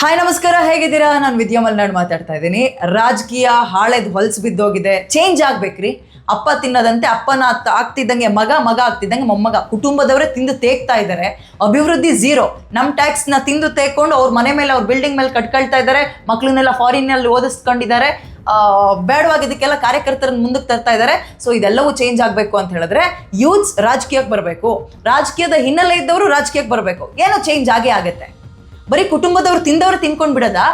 Hi ನಮಸ್ಕಾರ. ಹೇಗಿದ್ದೀರಾ? ನಾನು ವಿದ್ಯಾ ಮಲ್ನಾಡ್ ಮಾತಾಡ್ತಾ ಇದ್ದೀನಿ. ರಾಜಕೀಯ ಹಾಳೆದ್ ಹೊಲ್ಸ್ ಬಿದ್ದೋಗಿದೆ. ಚೇಂಜ್ ಆಗ್ಬೇಕ್ರಿ. ಅಪ್ಪ ತಿನ್ನದಂತೆ ಅಪ್ಪನ ಆಗ್ತಿದ್ದಂಗೆ ಮಗ ಮಗ ಆಗ್ತಿದ್ದಂಗೆ ಮೊಮ್ಮಗ ಕುಟುಂಬದವರೇ ತಿಂದು ತೇಗ್ತಾ ಇದ್ದಾರೆ. ಅಭಿವೃದ್ಧಿ ಝೀರೋ ನಮ್ಮ ನ ತಿಂದು ತೇಕೊಂಡು ಅವ್ರ ಮನೆ ಮೇಲೆ ಅವ್ರ ಬಿಲ್ಡಿಂಗ್ ಮೇಲೆ ಕಟ್ಕೊಳ್ತಾ ಇದ್ದಾರೆ. ಫಾರಿನ್ ಫಾರಿನ್ನಲ್ಲಿ ಓದಿಸ್ಕೊಂಡಿದ್ದಾರೆ. ಆ, ಬೇಡವಾಗಿದ್ದಕ್ಕೆಲ್ಲ ಕಾರ್ಯಕರ್ತರನ್ನ ಮುಂದಕ್ಕೆ ತರ್ತಾ ಇದ್ದಾರೆ. ಸೊ ಇದೆಲ್ಲವೂ ಚೇಂಜ್ ಆಗಬೇಕು ಅಂತ ಹೇಳಿದ್ರೆ ಯೂತ್ಸ್ ರಾಜಕೀಯಕ್ಕೆ ಬರಬೇಕು. ರಾಜಕೀಯದ ಹಿನ್ನೆಲೆ ಇದ್ದವರು ರಾಜಕೀಯಕ್ಕೆ ಬರಬೇಕು. ಏನೋ ಚೇಂಜ್ ಆಗೇ ಆಗುತ್ತೆ. ಬರೀ ಕುಟುಂಬದವ್ರು ತಿಂದವ್ರು ತಿನ್ಕೊಂಡು ಬಿಡೋದಾ?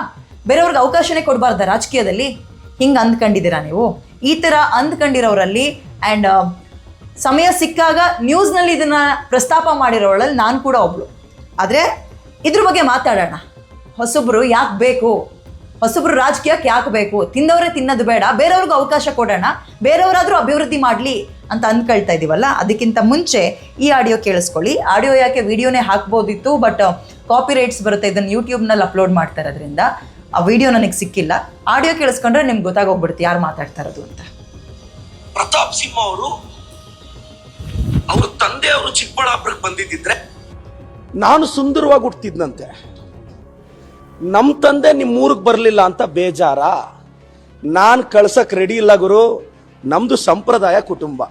ಬೇರೆಯವ್ರಿಗೆ ಅವಕಾಶನೇ ಕೊಡಬಾರ್ದ ರಾಜಕೀಯದಲ್ಲಿ? ಹಿಂಗೆ ಅಂದ್ಕೊಂಡಿದ್ದೀರಾ ನೀವು? ಈ ಥರ ಅಂದ್ಕೊಂಡಿರೋರಲ್ಲಿ ಆ್ಯಂಡ್ ಸಮಯ ಸಿಕ್ಕಾಗ ನ್ಯೂಸ್ನಲ್ಲಿ ಇದನ್ನು ಪ್ರಸ್ತಾಪ ಮಾಡಿರೋಳಲ್ಲಿ ನಾನು ಕೂಡ ಒಬ್ಳು. ಆದರೆ ಇದ್ರ ಬಗ್ಗೆ ಮಾತಾಡೋಣ. ಹೊಸಬ್ರು ಯಾಕೆ ಬೇಕು? ಹೊಸಬ್ರು ರಾಜಕೀಯಕ್ಕೆ ಯಾಕೆ ಬೇಕು? ತಿಂದವರೇ ತಿನ್ನೋದು ಬೇಡ, ಬೇರೆಯವ್ರಿಗೂ ಅವಕಾಶ ಕೊಡೋಣ, ಬೇರೆಯವರಾದರೂ ಅಭಿವೃದ್ಧಿ ಮಾಡಲಿ ಅಂತ ಅಂದ್ಕೊಳ್ತಾ ಇದ್ದೀವಲ್ಲ ಅದಕ್ಕಿಂತ ಮುಂಚೆ ಈ ಆಡಿಯೋ ಕೇಳಿಸ್ಕೊಳ್ಳಿ. ಆಡಿಯೋ ಯಾಕೆ ವಿಡಿಯೋನೇ ಹಾಕ್ಬೋದಿತ್ತು, ಬಟ್ ಕಾಪಿ ರೈಟ್ಸ್ ಬರುತ್ತೆ ಇದನ್ನು ಯೂಟ್ಯೂಬ್ನಲ್ಲಿ ಅಪ್ಲೋಡ್ ಮಾಡ್ತಾ ಇರೋದ್ರಿಂದ ಆ ವಿಡಿಯೋ ನನಗೆ ಸಿಕ್ಕಿಲ್ಲ. ಆಡಿಯೋ ಕೇಳಿಸ್ಕೊಂಡ್ರೆ ನಿಮ್ಗೆ ಗೊತ್ತಾಗೋಗ್ಬಿಡುತ್ತೆ ಯಾರು ಮಾತಾಡ್ತಾ ಇರೋದು ಅಂತ. ಪ್ರತಾಪ್ ಸಿಂಹ ಅವರು ಅವ್ರ ತಂದೆ ಅವರು ಚಿಕ್ಕಬಳ್ಳಾಪುರಕ್ಕೆ ಬಂದಿದ್ದಿದ್ರೆ? ನಾನು ಸುಂದರವಾಗಿ ಹುಟ್ಟಿದ್ನಂತೆ ನಮ್ಮ ತಂದೆ ನಿಮ್ಮ ಊರಿಗೆ ಬರಲಿಲ್ಲ ಅಂತ ಬೇಜಾರ. ನಾನು ಕಳ್ಸಕ್ಕೆ ರೆಡಿ ಇಲ್ಲ ಗುರು. ನಮ್ಮದು ಸಂಪ್ರದಾಯ ಕುಟುಂಬ.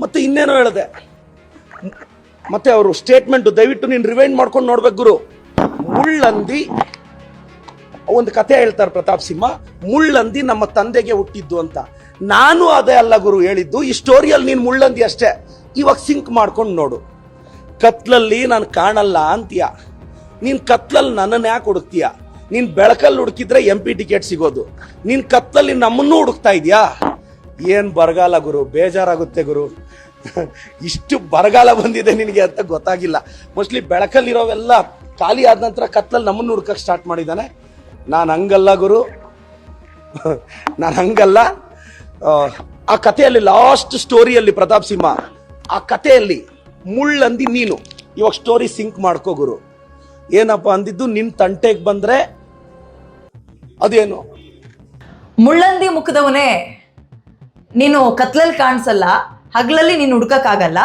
ಮತ್ತು ಇನ್ನೇನೋ ಹೇಳಿದೆ. ಮತ್ತೆ ಅವರು ಸ್ಟೇಟ್ಮೆಂಟ್ ದಯವಿಟ್ಟು ನೀನು ರಿವೈಂಡ್ ಮಾಡ್ಕೊಂಡು ನೋಡ್ಬೇಕು ಗುರು. ಮುಳ್ಳಂದಿ, ಒಂದು ಕತೆ ಹೇಳ್ತಾರೆ ಪ್ರತಾಪ್ ಸಿಂಹ, ಮುಳ್ಳಂದಿ ನಮ್ಮ ತಂದೆಗೆ ಹುಟ್ಟಿದ್ದು ಅಂತ. ನಾನು ಅದೇ ಅಲ್ಲ ಗುರು ಹೇಳಿದ್ದು, ಈ ಸ್ಟೋರಿಯಲ್ಲಿ ನೀನು ಮುಳ್ಳಂದಿ ಅಷ್ಟೇ. ಇವಾಗ ಸಿಂಕ್ ಮಾಡ್ಕೊಂಡು ನೋಡು. ಕತ್ಲಲ್ಲಿ ನಾನು ಕಾಣಲ್ಲ ಅಂತೀಯ. ನೀನು ಕತ್ಲಲ್ಲಿ ನನ್ನನ್ನು ಯಾಕೆ ಹುಡುಕ್ತೀಯ? ನೀನು ಬೆಳಕಲ್ಲಿ ಹುಡುಕಿದ್ರೆ ಎಂ ಪಿ ಟಿಕೆಟ್ ಸಿಗೋದು. ನೀನು ಕತ್ಲಲ್ಲಿ ನಮ್ಮನ್ನು ಹುಡುಕ್ತಾ ಇದೀಯಾ? ಏನು ಬರಗಾಲ ಗುರು, ಬೇಜಾರಾಗುತ್ತೆ ಗುರು. ಇಷ್ಟು ಬರಗಾಲ ಬಂದಿದೆ ನಿನಗೆ ಅಂತ ಗೊತ್ತಾಗಿಲ್ಲ. ಮೋಸ್ಟ್ಲಿ ಬೆಳಕಲ್ಲಿರೋವೆಲ್ಲ ಖಾಲಿ ಆದ ನಂತರ ಕತ್ಲಲ್ಲಿ ನಮ್ಮನ್ನು ಹುಡ್ಕಕ್ಕೆ ಸ್ಟಾರ್ಟ್ ಮಾಡಿದ್ದಾನೆ. ನಾನು ಹಂಗಲ್ಲ ಗುರು. ನಾನು ಹಂಗಲ್ಲ. ಆ, ಕಥೆಯಲ್ಲಿ ಲಾಸ್ಟ್ ಸ್ಟೋರಿಯಲ್ಲಿ ಪ್ರತಾಪ್ ಸಿಂಹ ಆ ಕಥೆಯಲ್ಲಿ ಮುಳ್ಳಂದಿ ನೀನು. ಇವಾಗ ಸ್ಟೋರಿ ಸಿಂಕ್ ಮಾಡ್ಕೋ ಗುರು. ಏನಪ್ಪ ಅಂದಿದ್ದು ನಿನ್ ತಂಟೆಗೆ ಬಂದ್ರೆ ಅದೇನು? ಮುಳ್ಳಂದಿ ಮುಖದವನೇ ನೀನು ಕತ್ಲಲ್ಲಿ ಕಾಣಿಸಲ್ಲ. ಹಗಲಲ್ಲಿ ನೀನು ಹುಡ್ಕಕ್ಕಾಗಲ್ಲ.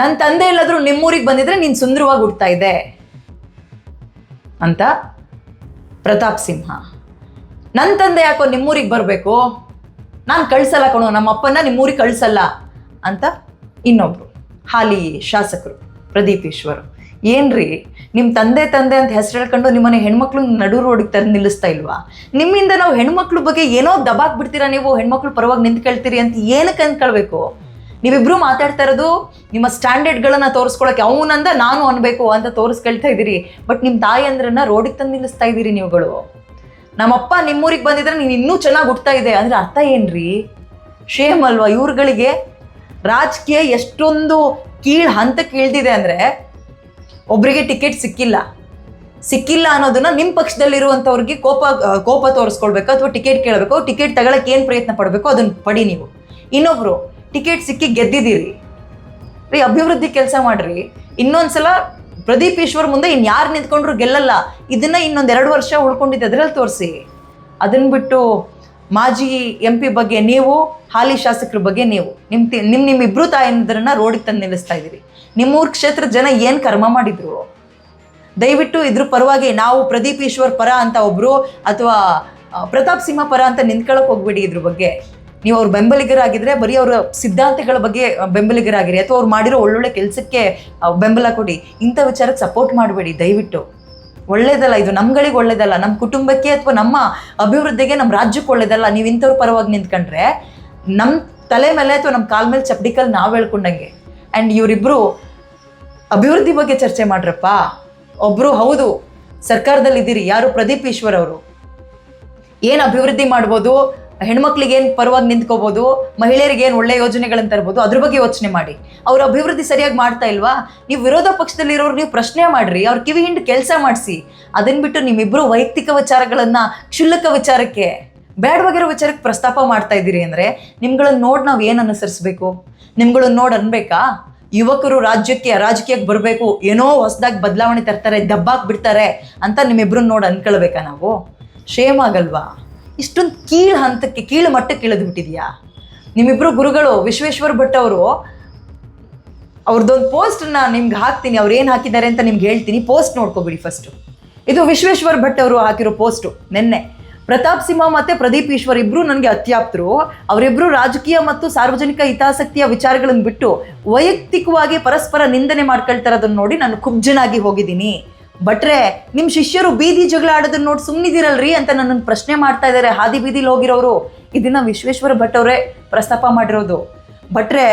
ನನ್ನ ತಂದೆ ಎಲ್ಲಾದರೂ ನಿಮ್ಮೂರಿಗೆ ಬಂದಿದ್ರೆ ನೀನು ಸುಂದರವಾಗಿ ಹುಡ್ತಾ ಇದೆ ಅಂತ ಪ್ರತಾಪ್ ಸಿಂಹ. ನನ್ನ ತಂದೆ ಯಾಕೋ ನಿಮ್ಮೂರಿಗೆ ಬರಬೇಕು? ನಾನು ಕಳ್ಸಲ್ಲ ಕಣೋ ನಮ್ಮ ಅಪ್ಪನ ನಿಮ್ಮೂರಿಗೆ ಕಳ್ಸಲ್ಲ ಅಂತ ಇನ್ನೊಬ್ರು, ಹಾಲಿ ಶಾಸಕರು ಪ್ರದೀಪ್ ಈಶ್ವರ್. ಏನ್ರಿ ನಿಮ್ಮ ತಂದೆ ತಂದೆ ಅಂತ ಹೆಸರು ಹೇಳ್ಕೊಂಡು ನಿಮ್ಮನೆ ಹೆಣ್ಮಕ್ಳು ನಡು ರೋಡಿಗೆ ತಂದು ನಿಲ್ಲಿಸ್ತಾ ಇಲ್ವಾ? ನಿಮ್ಮಿಂದ ನಾವು ಹೆಣ್ಮಕ್ಳ ಬಗ್ಗೆ ಏನೋ ದಬಾಕ್ ಬಿಡ್ತೀರಾ ನೀವು? ಹೆಣ್ಮಕ್ಳು ಪರವಾಗಿ ನಿಂತ್ಕೊಳ್ತೀರಿ ಅಂತ ಏನಕ್ಕೆ ಅಂದ್ಕೊಳ್ಬೇಕು? ನೀವಿಬ್ರು ಮಾತಾಡ್ತಾ ಇರೋದು ನಿಮ್ಮ ಸ್ಟ್ಯಾಂಡರ್ಡ್ಗಳನ್ನ ತೋರಿಸ್ಕೊಳಕ್ಕೆ ಅವನಂದ ನಾನು ಅನ್ಬೇಕು ಅಂತ ತೋರಿಸ್ಕೊಳ್ತಾ ಇದ್ದೀರಿ. ಬಟ್ ನಿಮ್ಮ ತಾಯಿ ಅಂದ್ರನ್ನ ರೋಡಿಗೆ ತಂದು ನಿಲ್ಲಿಸ್ತಾ ಇದ್ದೀರಿ ನೀವುಗಳು. ನಮ್ಮಪ್ಪ ನಿಮ್ಮೂರಿಗೆ ಬಂದಿದ್ರೆ ನೀನು ಇನ್ನೂ ಚೆನ್ನಾಗಿ ಹುಡ್ತಾ ಇದೆ. ಅಂದ್ರೆ ಅರ್ಥ ಏನ್ರಿ? ಶೇಮ್ ಅಲ್ವಾ? ಇವ್ರುಗಳಿಗೆ ರಾಜಕೀಯ ಎಷ್ಟೊಂದು ಕೀಳ್ ಹಂತಕ್ಕೆ ಇಳ್ದಿದೆ ಅಂದ್ರೆ ಒಬ್ಬರಿಗೆ ಟಿಕೆಟ್ ಸಿಕ್ಕಿಲ್ಲ. ಸಿಕ್ಕಿಲ್ಲ ಅನ್ನೋದನ್ನ ನಿಮ್ಮ ಪಕ್ಷದಲ್ಲಿರುವಂಥವ್ರಿಗೆ ಕೋಪ ಕೋಪ ತೋರಿಸ್ಕೊಳ್ಬೇಕು ಅಥವಾ ಟಿಕೆಟ್ ಕೇಳಬೇಕು. ಟಿಕೆಟ್ ತಗೊಳಕ್ಕೆ ಏನು ಪ್ರಯತ್ನ ಪಡಬೇಕು ಅದನ್ನ ಪಡಿ ನೀವು. ಇನ್ನೊಬ್ರು ಟಿಕೆಟ್ ಸಿಕ್ಕಿ ಗೆದ್ದಿದ್ದೀರಿ. ರೀ, ಅಭಿವೃದ್ಧಿ ಕೆಲಸ ಮಾಡ್ರಿ. ಇನ್ನೊಂದ್ಸಲ ಪ್ರದೀಪ್ ಈಶ್ವರ್ ಮುಂದೆ ಇನ್ ಯಾರು ನಿಂತ್ಕೊಂಡ್ರು ಗೆಲ್ಲಲ್ಲ. ಇದನ್ನ ಇನ್ನೊಂದ್ ಎರಡು ವರ್ಷ ಉಳ್ಕೊಂಡಿದ್ದೆ ಅದ್ರಲ್ಲಿ ತೋರಿಸಿ. ಅದನ್ನ ಬಿಟ್ಟು ಮಾಜಿ ಎಂ ಪಿ ಬಗ್ಗೆ ನೀವು, ಹಾಲಿ ಶಾಸಕರ ಬಗ್ಗೆ ನೀವು. ನಿಮ್ ತಿ- ನಿಮ್ ನಿಮ್ ಇಬ್ರು ತಾಯಂದ್ರನ್ನ ರೋಡಿಗೆ ತಂದು ನಿಲ್ಲಿಸ್ತಾ ಇದ್ದೀರಿ. ನಿಮ್ಮೂರ್ ಕ್ಷೇತ್ರದ ಜನ ಏನ್ ಕರ್ಮ ಮಾಡಿದ್ರು? ದಯವಿಟ್ಟು ಇದ್ರ ಪರವಾಗಿ ನಾವು ಪ್ರದೀಪ್ ಈಶ್ವರ್ ಪರ ಅಂತ ಒಬ್ರು ಅಥವಾ ಪ್ರತಾಪ್ ಸಿಂಹ ಪರ ಅಂತ ನಿಂತ್ಕೊಳ್ಳೋಕೆ ಹೋಗ್ಬೇಡಿ ಇದ್ರ ಬಗ್ಗೆ. ನೀವು ಅವ್ರ ಬೆಂಬಲಿಗರಾಗಿದ್ರೆ ಬರೀ ಅವರ ಸಿದ್ಧಾಂತಗಳ ಬಗ್ಗೆ ಬೆಂಬಲಿಗರಾಗಿರಿ ಅಥವಾ ಅವ್ರು ಮಾಡಿರೋ ಒಳ್ಳೊಳ್ಳೆ ಕೆಲಸಕ್ಕೆ ಬೆಂಬಲ ಕೊಡಿ. ಇಂಥ ವಿಚಾರಕ್ಕೆ ಸಪೋರ್ಟ್ ಮಾಡಬೇಡಿ, ದಯವಿಟ್ಟು. ಒಳ್ಳೇದಲ್ಲ ಇದು ನಮ್ಗಳಿಗೆ ಒಳ್ಳೇದಲ್ಲ ನಮ್ಮ ಕುಟುಂಬಕ್ಕೆ ಅಥವಾ ನಮ್ಮ ಅಭಿವೃದ್ಧಿಗೆ ನಮ್ಮ ರಾಜ್ಯಕ್ಕೆ ಒಳ್ಳೇದಲ್ಲ. ನೀವು ಇಂಥವ್ರ ಪರವಾಗಿ ನಿಂತ್ಕೊಂಡ್ರೆ ನಮ್ಮ ತಲೆ ಮೇಲೆ ಅಥವಾ ನಮ್ಮ ಕಾಲ್ ಮೇಲೆ ಚಪ್ಡಿಕಲ್ ನಾವು ಹೇಳ್ಕೊಂಡಂಗೆ. ಆ್ಯಂಡ್ ಇವರಿಬ್ರು ಅಭಿವೃದ್ಧಿ ಬಗ್ಗೆ ಚರ್ಚೆ ಮಾಡ್ರಪ್ಪ. ಒಬ್ರು ಹೌದು ಸರ್ಕಾರದಲ್ಲಿ ಇದ್ದೀರಿ ಯಾರು ಪ್ರದೀಪ್ ಈಶ್ವರ್ ಅವರು. ಏನು ಅಭಿವೃದ್ಧಿ ಮಾಡ್ಬೋದು? ಹೆಣ್ಮಕ್ಳಿಗೆ ಏನು ಪರವಾಗಿ ನಿಂತ್ಕೋಬೋದು ಮಹಿಳೆಯರಿಗೆ ಏನು ಒಳ್ಳೆ ಯೋಜನೆಗಳನ್ನ ತರ್ಬೋದು, ಅದ್ರ ಬಗ್ಗೆ ಯೋಚನೆ ಮಾಡಿ. ಅವ್ರ ಅಭಿವೃದ್ಧಿ ಸರಿಯಾಗಿ ಮಾಡ್ತಾ ಇಲ್ವಾ? ನೀವು ವಿರೋಧ ಪಕ್ಷದಲ್ಲಿರೋರು ನೀವು ಪ್ರಶ್ನೆ ಮಾಡ್ರಿ, ಅವ್ರ ಕಿವಿ ಹಿಂಡು ಕೆಲಸ ಮಾಡಿಸಿ. ಅದನ್ನ ಬಿಟ್ಟು ನಿಮ್ಮಿಬ್ರು ವೈಯಕ್ತಿಕ ವಿಚಾರಗಳನ್ನ, ಕ್ಷುಲ್ಲಕ ವಿಚಾರಕ್ಕೆ ಬೇಡವಾಗಿರೋ ವಿಚಾರಕ್ಕೆ ಪ್ರಸ್ತಾಪ ಮಾಡ್ತಾ ಇದ್ದೀರಿ ಅಂದ್ರೆ ನಿಮ್ಗಳನ್ನ ನೋಡಿ ನಾವು ಏನು ಅನುಸರಿಸ್ಬೇಕು? ನಿಮ್ಗಳನ್ನ ನೋಡಿ ಅನ್ಬೇಕಾ? ಯುವಕರು ರಾಜ್ಯಕ್ಕೆ ರಾಜಕೀಯಕ್ಕೆ ಬರಬೇಕು, ಏನೋ ಹೊಸದಾಗಿ ಬದಲಾವಣೆ ತರ್ತಾರೆ, ದಬ್ಬಾಕ್ ಬಿಡ್ತಾರೆ ಅಂತ ನಿಮ್ಮಿಬ್ರನ್ನ ನೋಡಿ ಅನ್ಕೊಳ್ಬೇಕಾ ನಾವು? ಶೇಮ್ ಆಗಲ್ವಾ? ಇಷ್ಟೊಂದು ಕೀಳು ಹಂತಕ್ಕೆ, ಕೀಳು ಮಟ್ಟಕ್ಕೆ ಇಳಿದು ಬಿಟ್ಟಿದ್ಯಾ? ನಿಮ್ಮಿಬ್ರು ಗುರುಗಳು ವಿಶ್ವೇಶ್ವರ ಭಟ್ ಅವರು ಅವ್ರದ್ದೊಂದು ಪೋಸ್ಟನ್ನ ನಿಮ್ಗೆ ಹಾಕ್ತೀನಿ, ಅವ್ರು ಏನು ಹಾಕಿದ್ದಾರೆ ಅಂತ ನಿಮ್ಗೆ ಹೇಳ್ತೀನಿ. ಪೋಸ್ಟ್ ನೋಡ್ಕೊಬಿಡಿ ಫಸ್ಟು ಇದು ವಿಶ್ವೇಶ್ವರ್ ಭಟ್ ಅವರು ಹಾಕಿರೋ ಪೋಸ್ಟು ನಿನ್ನೆ. ಪ್ರತಾಪ್ ಸಿಂಹ ಮತ್ತೆ ಪ್ರದೀಪ್ ಈಶ್ವರ್ ಇಬ್ರು ನನಗೆ ಅತ್ಯಾಪ್ತರು. ಅವರಿಬ್ರು ರಾಜಕೀಯ ಮತ್ತು ಸಾರ್ವಜನಿಕ ಹಿತಾಸಕ್ತಿಯ ವಿಚಾರಗಳನ್ನು ಬಿಟ್ಟು ವೈಯಕ್ತಿಕವಾಗಿ ಪರಸ್ಪರ ನಿಂದನೆ ಮಾಡ್ಕೊಳ್ತಾರದನ್ನ ನೋಡಿ ನಾನು ಕುಬ್ಜನಾಗಿ ಹೋಗಿದ್ದೀನಿ. ಭಟ್ರೆ ನಿಮ್ಮ ಶಿಷ್ಯರು ಬೀದಿ ಜಗಳ ಆಡೋದನ್ನ ನೋಡಿ ಸುಮ್ಮನಿದಿರಲ್ರಿ ಅಂತ ನನ್ನನ್ನು ಪ್ರಶ್ನೆ ಮಾಡ್ತಾ ಇದ್ದಾರೆ ಹಾದಿ ಬೀದಿಲಿ ಹೋಗಿರೋರು ಇದನ್ನ ವಿಶ್ವೇಶ್ವರ ಭಟ್ ಅವರೇ ಪ್ರಸ್ತಾಪ ಮಾಡಿರೋದು. ಭಟ್ರೆ,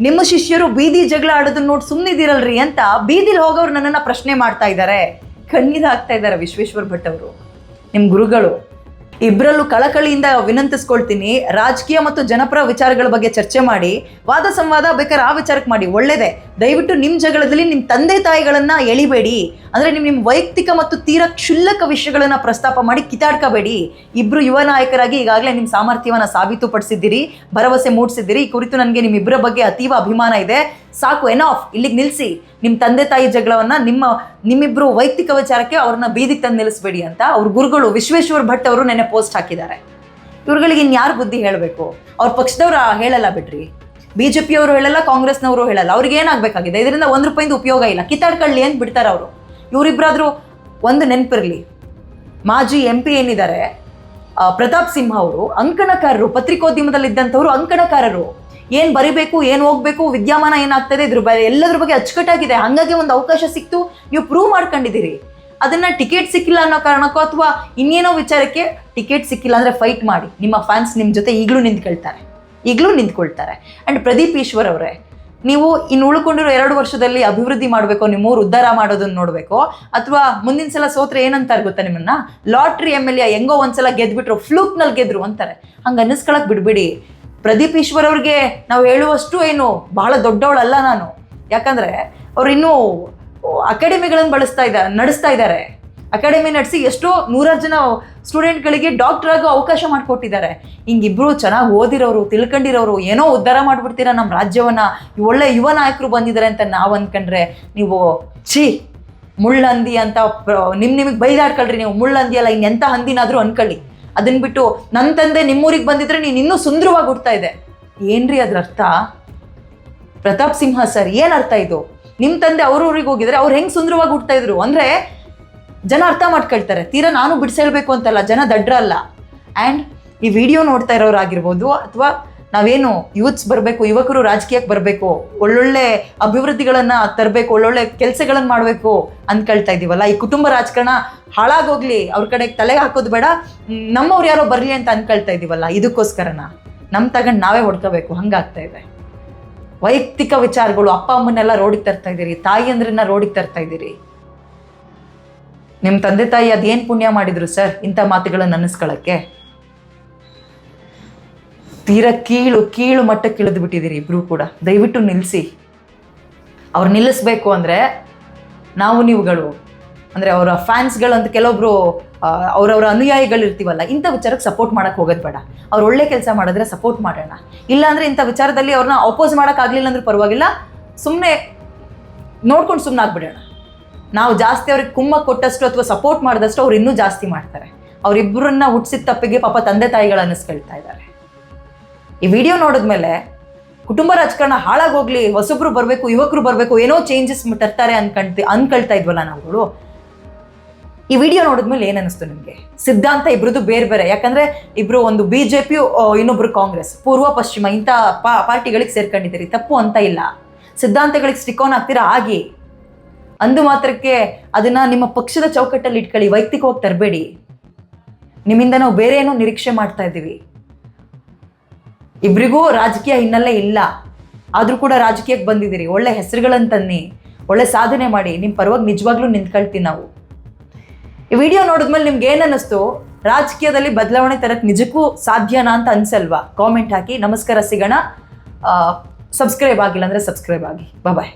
ನಿಮ್ಮ ಶಿಷ್ಯರು ಬೀದಿ ಜಗಳ ಆಡೋದನ್ನ ನೋಡಿ ಸುಮ್ಮನಿದಿರಲ್ರಿ ಅಂತ ಬೀದಿಲಿ ಹೋಗೋರು ನನ್ನನ್ನು ಪ್ರಶ್ನೆ ಮಾಡ್ತಾ ಇದ್ದಾರೆ ಆಗ್ತಾ ಇದ್ದಾರೆ ವಿಶ್ವೇಶ್ವರ ಭಟ್ ಅವರು. ನಿಮ್ಮ ಗುರುಗಳು ಇಬ್ಬರಲ್ಲೂ ಕಳಕಳಿಯಿಂದ ವಿನಂತಿಸ್ಕೊಳ್ತೀನಿ, ರಾಜಕೀಯ ಮತ್ತು ಜನಪರ ವಿಚಾರಗಳ ಬಗ್ಗೆ ಚರ್ಚೆ ಮಾಡಿ, ವಾದ ಸಂವಾದ ಬೇಕಾದ್ರೆ ಆ ವಿಚಾರಕ್ಕೆ ಮಾಡಿ, ಒಳ್ಳೇದೇ. ದಯವಿಟ್ಟು ನಿಮ್ಮ ಜಗಳದಲ್ಲಿ ನಿಮ್ಮ ತಂದೆ ತಾಯಿಗಳನ್ನ ಎಳಿಬೇಡಿ. ಅಂದ್ರೆ ನಿಮ್ಮ ನಿಮ್ಮ ವೈಯಕ್ತಿಕ ಮತ್ತು ತೀರಾ ಕ್ಷುಲ್ಲಕ ವಿಷಯಗಳನ್ನು ಪ್ರಸ್ತಾಪ ಮಾಡಿ ಕಿತಾಡ್ಕೋಬೇಡಿ ಇಬ್ಬರು ಯುವ ನಾಯಕರಾಗಿ ಈಗಾಗಲೇ ನಿಮ್ಮ ಸಾಮರ್ಥ್ಯವನ್ನ ಸಾಬೀತುಪಡಿಸಿದ್ದೀರಿ, ಭರವಸೆ ಮೂಡಿಸಿದ್ದೀರಿ. ಈ ಕುರಿತು ನನಗೆ ನಿಮ್ಮಿಬ್ಬರ ಬಗ್ಗೆ ಅತೀವ ಅಭಿಮಾನ ಇದೆ. ಸಾಕು ಎನಾಫ್ ಇಲ್ಲಿಗೆ ನಿಲ್ಲಿಸಿ ನಿಮ್ಮ ತಂದೆ ತಾಯಿ ಜಗಳವನ್ನ ನಿಮ್ಮ, ನಿಮ್ಮಿಬ್ರು ವೈಯಕ್ತಿಕ ವಿಚಾರಕ್ಕೆ ಅವ್ರನ್ನ ಬೀದಿಗೆ ತಂದು ನಿಲ್ಲಿಸಬೇಡಿ ಅಂತ ಅವ್ರ ಗುರುಗಳು ವಿಶ್ವೇಶ್ವರ ಭಟ್ ಅವರು ನೆನೆ ಪೋಸ್ಟ್ ಹಾಕಿದ್ದಾರೆ. ಇವ್ರುಗಳಿಗೆ ಇನ್ಯಾರು ಬುದ್ಧಿ ಹೇಳಬೇಕು? ಅವ್ರ ಪಕ್ಷದವ್ರು ಹೇಳಲ್ಲ ಬಿಡ್ರಿ. ಬಿ ಜೆ ಪಿಯವರು ಹೇಳಲ್ಲ, ಕಾಂಗ್ರೆಸ್ನವರು ಹೇಳಲ್ಲ. ಅವ್ರಿಗೆ ಏನಾಗಬೇಕಾಗಿದೆ? ಇದರಿಂದ ಒಂದು ರೂಪಾಯಿಂದ ಉಪಯೋಗ ಇಲ್ಲ. ಕಿತ್ತಾಡ್ಕೊಳ್ಳಿ ಅಂತ ಬಿಡ್ತಾರೆ ಅವರು. ಇವರಿಬ್ಬರಾದರೂ ಒಂದು ನೆನಪಿರಲಿ. ಮಾಜಿ ಎಂ ಪಿ ಏನಿದ್ದಾರೆ ಪ್ರತಾಪ್ ಸಿಂಹ ಅವರು ಅಂಕಣಕಾರರು, ಪತ್ರಿಕೋದ್ಯಮದಲ್ಲಿ ಇದ್ದಂಥವ್ರು ಅಂಕಣಕಾರರು. ಏನು ಬರಿಬೇಕು, ಏನು ಹೋಗ್ಬೇಕು, ವಿದ್ಯಮಾನ ಏನಾಗ್ತದೆ ಇದ್ರ ಬಗ್ಗೆ ಎಲ್ಲದ್ರ ಬಗ್ಗೆ ಅಚ್ಚುಕಟ್ಟಾಗಿದೆ. ಹಂಗಾಗಿ ಒಂದು ಅವಕಾಶ ಸಿಕ್ತು, ನೀವು ಪ್ರೂವ್ ಮಾಡ್ಕೊಂಡಿದ್ದೀರಿ. ಅದನ್ನ ಟಿಕೆಟ್ ಸಿಕ್ಕಿಲ್ಲ ಅನ್ನೋ ಕಾರಣಕ್ಕೋ ಅಥವಾ ಇನ್ನೇನೋ ವಿಚಾರಕ್ಕೆ ಟಿಕೆಟ್ ಸಿಕ್ಕಿಲ್ಲ ಅಂದ್ರೆ ಫೈಟ್ ಮಾಡಿ. ನಿಮ್ಮ ಫ್ಯಾನ್ಸ್ ನಿಮ್ಮ ಜೊತೆ ಈಗಲೂ ನಿಂತ್ಕೊಳ್ತಾರೆ. ಈಗಲೂ ನಿಂತ್ಕೊಳ್ತಾರೆ. ಅಂಡ್ ಪ್ರದೀಪ್ ಈಶ್ವರ್ ಅವರೇ, ನೀವು ಇನ್ನು ಉಳ್ಕೊಂಡಿರೋ ಎರಡು ವರ್ಷದಲ್ಲಿ ಅಭಿವೃದ್ಧಿ ಮಾಡಬೇಕು ನಿಮ್ಮೂರು ಉದ್ಧಾರ ಮಾಡೋದನ್ನ ನೋಡಬೇಕು, ಅಥವಾ ಮುಂದಿನ ಸಲ ಸೋತ್ರೆ ಏನಂತಾರೆ ಗೊತ್ತಾ ನಿಮ್ಮನ್ನ? ಲಾಟ್ರಿ ಎಂ ಎಲ್ ಎ ಹೆಂಗೋ ಒಂದ್ಸಲ ಗೆದ್ಬಿಟ್ರು ಫ್ಲೂಕ್ನಲ್ಲಿ ಗೆದ್ರು ಅಂತಾರೆ. ಹಂಗೆ ಅನ್ನಿಸ್ಕೊಳಕ್ ಬಿಡ್ಬಿಡಿ. ಪ್ರದೀಪ್ ಈಶ್ವರ್ ಅವ್ರಿಗೆ ನಾವು ಹೇಳುವಷ್ಟು ಏನು, ಬಹಳ ದೊಡ್ಡವಳಲ್ಲ ನಾನು. ಯಾಕಂದ್ರೆ ಅವ್ರು ಇನ್ನೂ ಅಕಾಡೆಮಿಗಳನ್ನು ಬಳಸ್ತಾ ಇದ್ದಾರೆ, ನಡೆಸ್ತಾ ಇದ್ದಾರೆ. ಅಕಾಡೆಮಿ ನಡೆಸಿ ಎಷ್ಟೋ ನೂರಾರು ಜನ ಸ್ಟೂಡೆಂಟ್ಗಳಿಗೆ ಡಾಕ್ಟರ್ ಆಗೋ ಅವಕಾಶ ಮಾಡಿಕೊಟ್ಟಿದ್ದಾರೆ. ಹಿಂಗಿಬ್ರು ಚೆನ್ನಾಗಿ ಓದಿರೋರು, ತಿಳ್ಕೊಂಡಿರೋರು, ಏನೋ ಉದ್ಧಾರ ಮಾಡಿಬಿಡ್ತೀರಾ ನಮ್ಮ ರಾಜ್ಯವನ್ನ? ಒಳ್ಳೆ ಯುವ ನಾಯಕರು ಬಂದಿದ್ದಾರೆ ಅಂತ ನಾವು ಅಂದ್ಕೊಂಡ್ರೆ ನೀವು, ಛೀ, ಮುಳ್ಳಂದಿ ಅಂತ ನಿಮ್ಮ ನಿಮ್ ನಿಮಗೆ ಬೈದಾಡ್ಕೊಳ್ರಿ ನೀವು. ಮುಳ್ಳಂದಿ ಅಲ್ಲ ಇನ್ನೆಂಥ ಹಂದಿನಾದ್ರೂ ಅನ್ಕೊಳ್ಳಿ. ಅದನ್ನ ಬಿಟ್ಟು ನನ್ನ ತಂದೆ ನಿಮ್ಮೂರಿಗೆ ಬಂದಿದ್ರೆ ನೀನು ಇನ್ನೂ ಸುಂದರವಾಗಿ ಹುಡ್ತಾ ಇದೆ. ಏನ್ರಿ ಅದ್ರ ಅರ್ಥ? ಪ್ರತಾಪ್ ಸಿಂಹ ಸರ್, ಏನು ಅರ್ಥ ಇದು? ನಿಮ್ಮ ತಂದೆ ಅವ್ರ ಊರಿಗೆ ಹೋಗಿದ್ರೆ ಅವ್ರು ಹೆಂಗೆ ಸುಂದರವಾಗಿ ಹುಡ್ತಾ ಇದ್ರು? ಅಂದ್ರೆ ಜನ ಅರ್ಥ ಮಾಡ್ಕೊಳ್ತಾರೆ. ತೀರಾ ನಾನು ಬಿಡಿಸೇಳ್ಬೇಕು ಅಂತಲ್ಲ, ಜನ ದಡ್ರಲ್ಲ. ಆ್ಯಂಡ್ ಈ ವಿಡಿಯೋ ನೋಡ್ತಾ ಇರೋರಾಗಿರ್ಬೋದು ಅಥವಾ ನಾವೇನು ಯೂತ್ಸ್ ಬರಬೇಕು, ಯುವಕರು ರಾಜಕೀಯಕ್ಕೆ ಬರಬೇಕು, ಒಳ್ಳೊಳ್ಳೆ ಅಭಿವೃದ್ಧಿಗಳನ್ನ ತರಬೇಕು, ಒಳ್ಳೊಳ್ಳೆ ಕೆಲಸಗಳನ್ನು ಮಾಡಬೇಕು ಅಂದ್ಕೊಳ್ತಾ ಇದ್ದೀವಲ್ಲ. ಈ ಕುಟುಂಬ ರಾಜಕಾರಣ ಹಾಳಾಗೋಗ್ಲಿ, ಅವ್ರ ಕಡೆ ತಲೆಗೆ ಹಾಕೋದು ಬೇಡ, ನಮ್ಮವ್ರು ಯಾರೋ ಬರಲಿ ಅಂತ ಅಂದ್ಕೊಳ್ತಾ ಇದ್ದೀವಲ್ಲ, ಇದಕ್ಕೋಸ್ಕರನ. ನಮ್ಮ ತಗೊಂಡು ನಾವೇ ಹೊಡ್ಕೋಬೇಕು, ಹಂಗಾಗ್ತಾ ಇದೆ. ವೈಯಕ್ತಿಕ ವಿಚಾರಗಳು, ಅಪ್ಪ ಅಮ್ಮನ್ನೆಲ್ಲ ರೋಡಿಗೆ ತರ್ತಾ ಇದ್ದೀರಿ ತಾಯಿಯಂದ್ರನ್ನ ರೋಡಿಗೆ ತರ್ತಾ ಇದ್ದೀರಿ. ನಿಮ್ಮ ತಂದೆ ತಾಯಿ ಅದೇನು ಪುಣ್ಯ ಮಾಡಿದ್ರು ಸರ್ ಇಂಥ ಮಾತುಗಳನ್ನು ಅನ್ನಿಸ್ಕೊಳ್ಳೋಕ್ಕೆ ತೀರ ಕೀಳು ಕೀಳು ಮಟ್ಟಕ್ಕೆ ಇಳಿದು ಬಿಟ್ಟಿದ್ದೀರಿ ಇಬ್ಬರೂ ಕೂಡ. ದಯವಿಟ್ಟು ನಿಲ್ಲಿಸಿ ಅವ್ರು ನಿಲ್ಲಿಸ್ಬೇಕು ಅಂದರೆ ನಾವು ನೀವುಗಳು. ಅಂದರೆ ಅವರ ಫ್ಯಾನ್ಸ್ಗಳು ಅಂತ ಕೆಲವೊಬ್ರು ಅವರವರ ಅನುಯಾಯಿಗಳು ಇರ್ತೀವಲ್ಲ, ಇಂಥ ವಿಚಾರಕ್ಕೆ ಸಪೋರ್ಟ್ ಮಾಡೋಕ್ಕೆ ಹೋಗೋದು ಬೇಡ. ಅವ್ರು ಒಳ್ಳೆ ಕೆಲಸ ಮಾಡಿದ್ರೆ ಸಪೋರ್ಟ್ ಮಾಡೋಣ. ಇಲ್ಲಾಂದರೆ ಇಂಥ ವಿಚಾರದಲ್ಲಿ ಅವ್ರನ್ನ ಅಪೋಸ್ ಮಾಡೋಕ್ಕಾಗಲಿಲ್ಲ ಅಂದ್ರೆ ಪರವಾಗಿಲ್ಲ. ಸುಮ್ಮನೆ ನೋಡ್ಕೊಂಡು ಸುಮ್ಮನೆ ಆಗ್ಬಿಡೋಣ ನಾವು ಜಾಸ್ತಿ ಅವ್ರಿಗೆ ಕುಮ್ಮ ಕೊಟ್ಟಷ್ಟು ಅಥವಾ ಸಪೋರ್ಟ್ ಮಾಡಿದಷ್ಟು ಅವ್ರು ಇನ್ನೂ ಜಾಸ್ತಿ ಮಾಡ್ತಾರೆ. ಅವರಿಬ್ಬರನ್ನ ಹುಟ್ಟಿಸಿದ ತಪ್ಪಿಗೆ ಪಾಪ ತಂದೆ ತಾಯಿಗಳು ಅನ್ನಿಸ್ಕೊಳ್ತಾ ಇದ್ದಾರೆ. ಈ ವಿಡಿಯೋ ನೋಡಿದ್ಮೇಲೆ ಕುಟುಂಬ ರಾಜಕಾರಣ ಹಾಳಾಗೋಗ್ಲಿ, ಹೊಸಬ್ರು ಬರಬೇಕು, ಯುವಕರು ಬರಬೇಕು, ಏನೋ ಚೇಂಜಸ್ ತರ್ತಾರೆ ಅನ್ಕಂತ ಅನ್ಕೊಳ್ತಾ ಇದ್ವಲ್ಲ ನಾವುಗಳು. ಈ ವಿಡಿಯೋ ನೋಡಿದ್ಮೇಲೆ ಏನ್ ಅನಿಸ್ತು ನಿಮಗೆ? ಸಿದ್ಧಾಂತ ಇಬ್ರದ್ದು ಬೇರೆ ಬೇರೆ. ಯಾಕಂದ್ರೆ ಇಬ್ರು ಒಂದು ಬಿ ಜೆ ಪಿ ಇನ್ನೊಬ್ರು ಕಾಂಗ್ರೆಸ್. ಪೂರ್ವ, ಪಶ್ಚಿಮ ಇಂಥ ಪಾ, ಪಾರ್ಟಿಗಳಿಗೆ ಸೇರ್ಕೊಂಡಿದ್ದೀರಿ. ತಪ್ಪು ಅಂತ ಇಲ್ಲ. ಸಿದ್ಧಾಂತಗಳಿಗೆ ಸ್ಟಿಕ್ ಆನ್ ಆಗ್ತೀರಾ? ಆಗಿ ಅಂದು ಮಾತ್ರಕ್ಕೆ ಅದನ್ನ ನಿಮ್ಮ ಪಕ್ಷದ ಚೌಕಟ್ಟಲ್ಲಿ ಇಟ್ಕೊಳ್ಳಿ, ವೈಯಕ್ತಿಕವಾಗಿ ತರಬೇಡಿ. ನಿಮ್ಮಿಂದ ನಾವು ಬೇರೆ ಏನೋ ನಿರೀಕ್ಷೆ ಮಾಡ್ತಾ ಇದ್ದೀವಿ. ಇಬ್ರಿಗೂ ರಾಜಕೀಯ ಹಿನ್ನೆಲೆ ಇಲ್ಲ. ಆದ್ರೂ ಕೂಡ ರಾಜಕೀಯಕ್ಕೆ ಬಂದಿದ್ದೀರಿ. ಒಳ್ಳೆ ಹೆಸರುಗಳನ್ನು ತನ್ನಿ, ಒಳ್ಳೆ ಸಾಧನೆ ಮಾಡಿ ನಿಮ್ಮ ಪರವಾಗಿ ನಿಜವಾಗ್ಲೂ ನಿಂತ್ಕೊಳ್ತೀವಿ ನಾವು. ಈ ವಿಡಿಯೋ ನೋಡಿದ್ಮೇಲೆ ನಿಮ್ಗೆ ಏನು ಅನ್ನಿಸ್ತು? ರಾಜಕೀಯದಲ್ಲಿ ಬದಲಾವಣೆ ತರಕ್ಕೆ ನಿಜಕ್ಕೂ ಸಾಧ್ಯನಾ ಅಂತ ಅನ್ಸಲ್ವಾ? ಕಾಮೆಂಟ್ ಹಾಕಿ. ನಮಸ್ಕಾರ ಸಿಗೋಣ. ಸಬ್ಸ್ಕ್ರೈಬ್ ಆಗಿಲ್ಲ ಅಂದರೆ ಸಬ್ಸ್ಕ್ರೈಬ್ ಆಗಿ. ಬಾಯ್